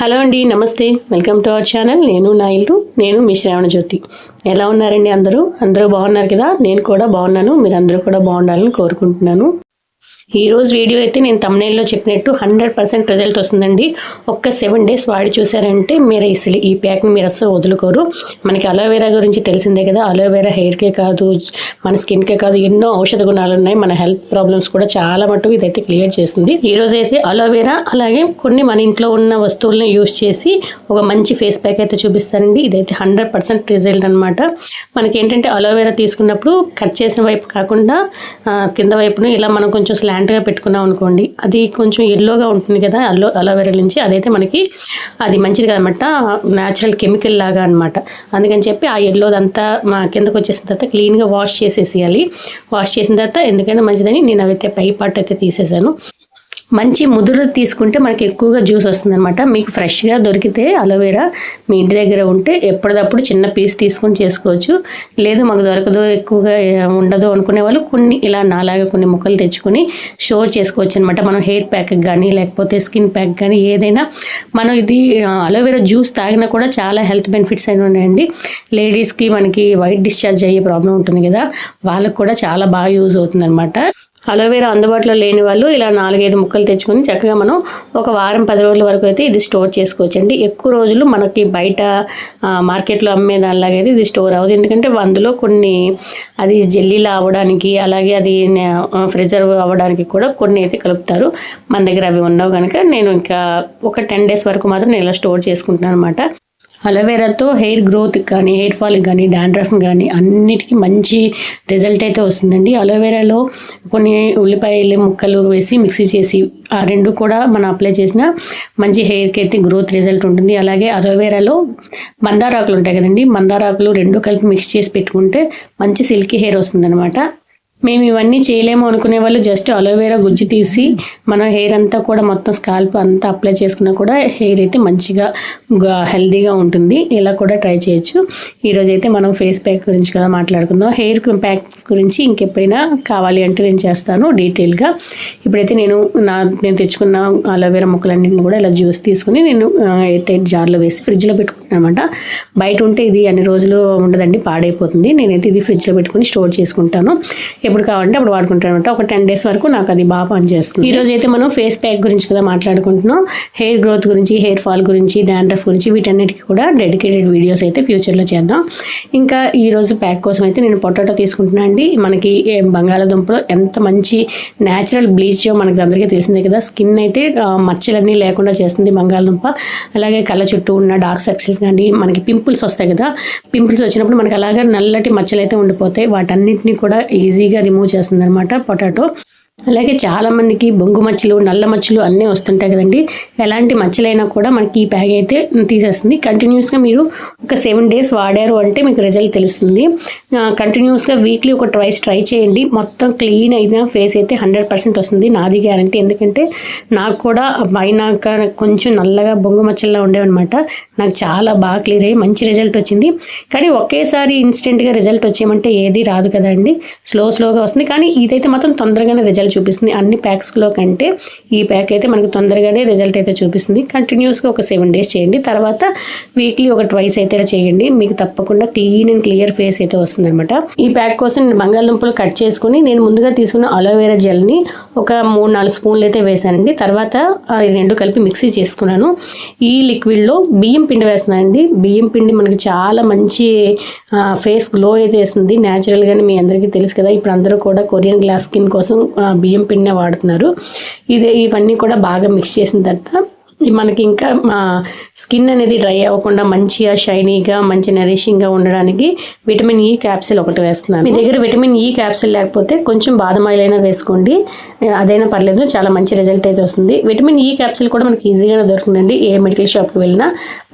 Hello అండి నమస్తే. Welcome to our channel. నేను నా ఇల్లు నేను మీ శ్రావణ జ్యోతి ఎలా ఉన్నారండి అందరూ? అందరూ బాగున్నారు కదా? నేను కూడా బాగున్నాను. మీరు అందరూ కూడా బాగుండాలని కోరుకుంటున్నాను. ఈరోజు వీడియో అయితే నేను తమ్నేల్లో చెప్పినట్టు హండ్రెడ్ పర్సెంట్ రిజల్ట్ వస్తుందండి. ఒక్క సెవెన్ డేస్ వాడి చూసారంటే మీరు అసలు ఈ ప్యాక్ని మీరు అసలు వదులుకోరు. మనకి అలోవెరా గురించి తెలిసిందే కదా అలోవెరా హెయిర్కే కాదు మన స్కిన్కే కాదు ఎన్నో ఔషధ గుణాలు ఉన్నాయి. మన హెల్త్ ప్రాబ్లమ్స్ కూడా చాలా మటుకు ఇదైతే క్లియర్ చేస్తుంది. ఈరోజు అయితే అలోవెరా అలాగే కొన్ని మన ఇంట్లో ఉన్న వస్తువులను యూస్ చేసి ఒక మంచి ఫేస్ ప్యాక్ అయితే చూపిస్తారండి ఇదైతే హండ్రెడ్ పర్సెంట్ రిజల్ట్ అనమాట మనకి ఏంటంటే అలోవెరా తీసుకున్నప్పుడు కట్ చేసిన వైపు కాకుండా కింద వైపును ఇలా మనం కొంచెం స్లాంట్గా పెట్టుకున్నాం అనుకోండి అది కొంచెం ఎల్లోగా ఉంటుంది కదా అల్లో అలోవెరా నుంచి అదైతే మనకి అది మంచిది కదనమాట న్యాచురల్ కెమికల్ లాగా అనమాట అందుకని చెప్పి ఆ ఎల్లోదంతా మా కిందకు వచ్చేసిన తర్వాత క్లీన్గా వాష్ చేసేసేయాలి. వాష్ చేసిన తర్వాత ఎందుకైనా మంచిదని నేను అవైతే పై పార్ట్ అయితే తీసేసాను. మంచి ముదురు తీసుకుంటే మనకి ఎక్కువగా జ్యూస్ వస్తుంది అనమాట మీకు ఫ్రెష్గా దొరికితే అలోవెరా మీ ఇంటి దగ్గర ఉంటే ఎప్పటిదప్పుడు చిన్న పీస్ తీసుకొని చేసుకోవచ్చు. లేదు మాకు దొరకదు ఎక్కువగా ఉండదు అనుకునే వాళ్ళు కొన్ని ఇలా నాలాగా కొన్ని ముక్కలు తెచ్చుకొని స్టోర్ చేసుకోవచ్చు అనమాట మనం హెయిర్ ప్యాక్ కానీ లేకపోతే స్కిన్ ప్యాక్ కానీ ఏదైనా మనం ఇది అలోవేరా అలోవెరా జ్యూస్ తాగినా కూడా చాలా హెల్త్ బెనిఫిట్స్ అయిన ఉన్నాయండి. లేడీస్కి మనకి వైట్ డిశ్చార్జ్ అయ్యే ప్రాబ్లం ఉంటుంది కదా వాళ్ళకు కూడా చాలా బాగా యూజ్ అవుతుంది అనమాట అలోవేరా అందుబాటులో లేని వాళ్ళు ఇలా నాలుగైదు ముక్కలు తెచ్చుకొని చక్కగా మనం ఒక వారం పది రోజుల వరకు అయితే ఇది స్టోర్ చేసుకోవచ్చండి. ఎక్కువ రోజులు మనకి బయట మార్కెట్లో అమ్మే దానిలాగా అయితే ఇది స్టోర్ అవ్వదు. ఎందుకంటే అందులో కొన్ని అది జెల్లీలా అవ్వడానికి అలాగే అది ప్రిజర్వ్ అవ్వడానికి కూడా కొన్ని అయితే కలుపుతారు. మన దగ్గర అవి ఉన్నావు కనుక నేను ఇంకా ఒక టెన్ డేస్ వరకు మాత్రం నేను ఇలా స్టోర్ చేసుకుంటున్నాను అనమాట అలోవెరాతో హెయిర్ గ్రోత్ కానీ హెయిర్ ఫాల్ కానీ డాండ్రఫ్ కానీ అన్నిటికీ మంచి రిజల్ట్ అయితే వస్తుందండి. అలోవెరాలో కొన్ని ఉల్లిపాయలు ముక్కలు వేసి మిక్సీ చేసి ఆ రెండు కూడా మనం అప్లై చేసిన మంచి హెయిర్కి అయితే గ్రోత్ రిజల్ట్ ఉంటుంది. అలాగే అలోవెరాలో మందారాకులు ఉంటాయి కదండి. మందారాకులు రెండు కలిపి మిక్స్ చేసి పెట్టుకుంటే మంచి సిల్కీ హెయిర్ వస్తుందన్నమాట. మేము ఇవన్నీ చేయలేము అనుకునే వాళ్ళు జస్ట్ అలోవెరా గుజ్జు తీసి మన హెయిర్ అంతా కూడా మొత్తం స్కాల్ప్ అంతా అప్లై చేసుకున్నా కూడా హెయిర్ అయితే మంచిగా హెల్దీగా ఉంటుంది. ఇలా కూడా ట్రై చేయొచ్చు. ఈరోజు అయితే మనం ఫేస్ ప్యాక్ గురించి కూడా మాట్లాడుకుందాం. హెయిర్ ప్యాక్స్ గురించి ఇంకెప్పుడైనా కావాలి అంటే నేను చేస్తాను డీటెయిల్గా ఇప్పుడైతే నేను నా నేను తెచ్చుకున్న అలోవెరా ముక్కలన్నింటిని కూడా ఇలా జ్యూస్ తీసుకుని నేను ఎయిర్ టైట్ జార్లో వేసి ఫ్రిడ్జ్లో పెట్టుకుంటాను అనమాట బయట ఉంటే ఇది అన్ని రోజులు ఉండదండి పాడైపోతుంది. నేనైతే ఇది ఫ్రిడ్జ్లో పెట్టుకుని స్టోర్ చేసుకుంటాను. ఎప్పుడు కావాలంటే అప్పుడు వాడుకుంటాను అనమాట. ఒక టెన్ డేస్ వరకు నాకు అది బాగా పనిచేస్తుంది. ఈ రోజు అయితే మనం ఫేస్ ప్యాక్ గురించి కదా మాట్లాడుకుంటున్నాం. హెయిర్ గ్రోత్ గురించి హెయిర్ ఫాల్ గురించి డాండ్రఫ్ గురించి వీటన్నిటికీ కూడా డెడికేటెడ్ వీడియోస్ అయితే ఫ్యూచర్లో చేద్దాం. ఇంకా ఈ రోజు ప్యాక్ కోసం అయితే నేను పొటాటో తీసుకుంటున్నాను అండి. మనకి ఏ బంగాళాదుంపలో ఎంత మంచి న్యాచురల్ బ్లీచ్ మనకి అందరికీ తెలిసిందే కదా. స్కిన్ అయితే మచ్చలన్నీ లేకుండా చేస్తుంది బంగాళదుంప. అలాగే కళ్ళ చుట్టూ ఉన్న డార్క్ సర్కిల్స్ కానీ మనకి పింపుల్స్ వస్తాయి కదా. పింపుల్స్ వచ్చినప్పుడు మనకి అలాగే నల్లటి మచ్చలు అయితే ఉండిపోతాయి. వాటన్నిటిని కూడా ఈజీగా రిమూవ్ చేస్తుంది అనమాట పొటాటో. అలాగే చాలామందికి బొంగు మచ్చలు నల్ల మచ్చలు అన్నీ వస్తుంటాయి కదండి. ఎలాంటి మచ్చలైనా కూడా మనకి ఈ ప్యాక్ అయితే తీసేస్తుంది. కంటిన్యూస్గా మీరు ఒక సెవెన్ డేస్ వాడారు అంటే మీకు రిజల్ట్ తెలుస్తుంది. కంటిన్యూస్గా వీక్లీ ఒక ట్వైస్ ట్రై చేయండి. మొత్తం క్లీన్ అయిన ఫేస్ అయితే హండ్రెడ్ పర్సెంట్ వస్తుంది. నాది గ్యారంటీ. ఎందుకంటే నాకు కూడా పైన కొంచెం నల్లగా బొంగు మచ్చల్లో ఉండేవన్నమాట. నాకు చాలా బాగా క్లియర్ అయ్యి మంచి రిజల్ట్ వచ్చింది. కానీ ఒకేసారి ఇన్స్టెంట్గా రిజల్ట్ వచ్చేయమంటే ఏది రాదు కదండి. స్లో స్లోగా వస్తుంది. కానీ ఇదైతే మాత్రం తొందరగానే రిజల్ట్ చూపిస్తుంది. అన్ని ప్యాక్స్లో కంటే ఈ ప్యాక్ అయితే మనకు తొందరగానే రిజల్ట్ అయితే చూపిస్తుంది. కంటిన్యూస్గా ఒక సెవెన్ డేస్ చేయండి. తర్వాత వీక్లీ ఒక ట్వైస్ అయితే చేయండి. మీకు తప్పకుండా క్లీన్ అండ్ క్లియర్ ఫేస్ అయితే వస్తుందనమాట ఈ ప్యాక్ కోసం నేను బంగాళదుంపలు కట్ చేసుకుని నేను ముందుగా తీసుకున్న అలోవెరా జెల్ని ఒక మూడు నాలుగు స్పూన్లు అయితే వేసానండి తర్వాత రెండు కలిపి మిక్సీ చేసుకున్నాను. ఈ లిక్విడ్లో బియ్యం పిండి వేస్తున్నానండి. బియ్యం పిండి మనకి చాలా మంచి ఫేస్ గ్లో అయితే వేస్తుంది. న్యాచురల్గానే మీ అందరికీ తెలుసు కదా. ఇప్పుడు అందరూ కూడా కొరియన్ గ్లాస్ స్కిన్ కోసం బియ్యం పిండినే వాడుతున్నారు. ఇది ఇవన్నీ కూడా బాగా మిక్స్ చేసిన తర్వాత మనకి ఇంకా స్కిన్ అనేది డ్రై అవ్వకుండా మంచిగా షైనీగా మంచి నరిషింగ్గా ఉండడానికి విటమిన్ ఈ క్యాప్సిల్ ఒకటి వేస్తున్నాను. మీ దగ్గర విటమిన్ ఈ క్యాప్సిల్ లేకపోతే కొంచెం బాదం ఆయిల్ అయినా వేసుకోండి. అదైనా పర్లేదు చాలా మంచి రిజల్ట్ అయితే వస్తుంది. విటమిన్ ఈ క్యాప్సిల్ కూడా మనకి ఈజీగానే దొరుకుతుందండి. ఏ మెడికల్ షాప్కి వెళ్ళినా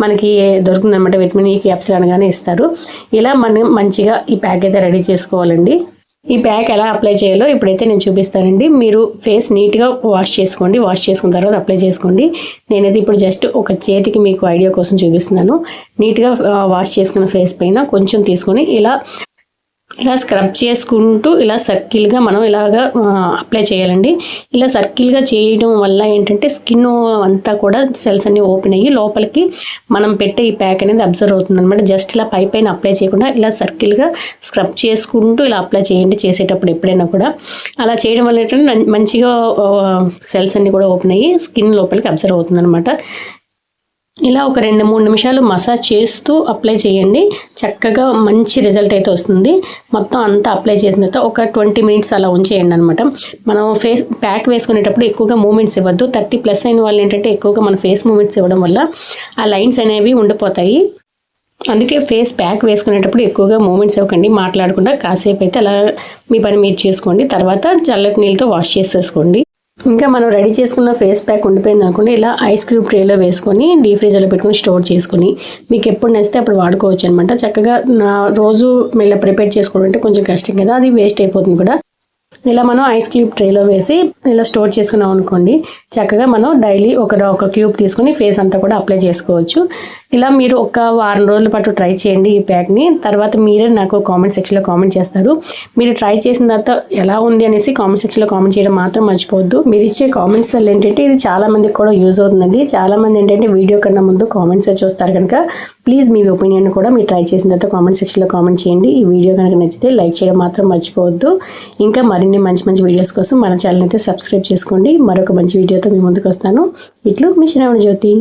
మనకి దొరుకుతుందన్నమాట విటమిన్ ఈ క్యాప్సిల్ అనగానే ఇస్తారు. ఇలా మనం మంచిగా ఈ ప్యాక్ అయితే రెడీ చేసుకోవాలండి. ఈ ప్యాక్ ఎలా అప్లై చేయాలో ఇప్పుడైతే నేను చూపిస్తానండి. మీరు ఫేస్ నీట్గా వాష్ చేసుకోండి. వాష్ చేసుకున్న తర్వాత అప్లై చేసుకోండి. నేనైతే ఇప్పుడు జస్ట్ ఒక చేతికి మీకు ఐడియా కోసం చూపిస్తున్నాను. నీట్గా వాష్ చేసుకున్న ఫేస్ పైన కొంచెం తీసుకొని ఇలా ఇలా స్క్రబ్ చేసుకుంటూ ఇలా సర్కిల్గా మనం ఇలాగా అప్లై చేయాలండి. ఇలా సర్కిల్గా చేయడం వల్ల ఏంటంటే స్కిన్ అంతా కూడా సెల్స్ అన్ని ఓపెన్ అయ్యి లోపలికి మనం పెట్టే ఈ ప్యాక్ అనేది అబ్జర్వ్ అవుతుంది అనమాట జస్ట్ ఇలా పై పైన అప్లై చేయకుండా ఇలా సర్కిల్గా స్క్రబ్ చేసుకుంటూ ఇలా అప్లై చేయండి చేసేటప్పుడు ఎప్పుడైనా కూడా. అలా చేయడం వల్ల ఏంటంటే మంచిగా సెల్స్ అన్ని కూడా ఓపెన్ అయ్యి స్కిన్ లోపలికి అబ్జర్వ్ అవుతుంది అనమాట ఇలా ఒక రెండు మూడు నిమిషాలు మసాజ్ చేస్తూ అప్లై చేయండి. చక్కగా మంచి రిజల్ట్ అయితే వస్తుంది. మొత్తం అంతా అప్లై చేసిన తర్వాత ఒక ట్వంటీ మినిట్స్ అలా ఉంచేయండి అనమాట మనం ఫేస్ ప్యాక్ వేసుకునేటప్పుడు ఎక్కువగా మూమెంట్స్ ఇవ్వద్దు. థర్టీ ప్లస్ అయిన వాళ్ళు ఏంటంటే ఎక్కువగా మన ఫేస్ మూమెంట్స్ ఇవ్వడం వల్ల ఆ లైన్స్ అనేవి ఉండిపోతాయి. అందుకే ఫేస్ ప్యాక్ వేసుకునేటప్పుడు ఎక్కువగా మూమెంట్స్ ఇవ్వకండి. మాట్లాడకుండా కాసేపు అయితే అలా మీ పని మీరు చేసుకోండి. తర్వాత చల్లటి నీళ్ళతో వాష్ చేసేసుకోండి. ఇంకా మనం రెడీ చేసుకున్న ఫేస్ ప్యాక్ ఉండిపోయింది అనుకోండి ఇలా ఐస్ క్యూబ్ ట్రేలో వేసుకొని డీ ఫ్రీజర్లో పెట్టుకొని స్టోర్ చేసుకుని మీకు ఎప్పుడు నచ్చితే అప్పుడు వాడుకోవచ్చు అనమాట చక్కగా నా రోజు ఇలా ప్రిపేర్ చేసుకోవడం అంటే కొంచెం కష్టం కదా అది వేస్ట్ అయిపోతుంది కూడా. ఇలా మనం ఐస్ క్యూబ్ ట్రేలో వేసి ఇలా స్టోర్ చేసుకున్నాం అనుకోండి చక్కగా మనం డైలీ ఒక ఒక క్యూబ్ తీసుకొని ఫేస్ అంతా కూడా అప్లై చేసుకోవచ్చు. ఇలా మీరు ఒక వారం రోజుల పాటు ట్రై చేయండి ఈ ప్యాక్ని. తర్వాత మీరే నాకు కామెంట్ సెక్షన్లో కామెంట్ చేస్తారు. మీరు ట్రై చేసిన తర్వాత ఎలా ఉంది అనేసి కామెంట్ సెక్షన్లో కామెంట్ చేయడం మాత్రం మర్చిపోవద్దు. మీరు ఇచ్చే కామెంట్స్ వల్ల ఏంటంటే ఇది చాలామందికి కూడా యూజ్ అవుతుందండి. చాలా మంది ఏంటంటే వీడియో కన్నా ముందు కామెంట్స్ చూస్తారు కనుక ప్లీజ్ మీ ఒపీనియన్ కూడా మీరు ట్రై చేసిన తర్వాత కామెంట్ సెక్షన్లో కామెంట్ చేయండి. ఈ వీడియో కనుక నచ్చితే లైక్ చేయడం మాత్రం మర్చిపోవద్దు. ఇంకా మరిన్ని మంచి మంచి వీడియోస్ కోసం మన ఛానల్ అయితే సబ్స్క్రైబ్ చేసుకోండి. మరొక మంచి వీడియోతో మీ ముందుకు వస్తాను. ఇట్లు మీ శ్రావణ జ్యోతి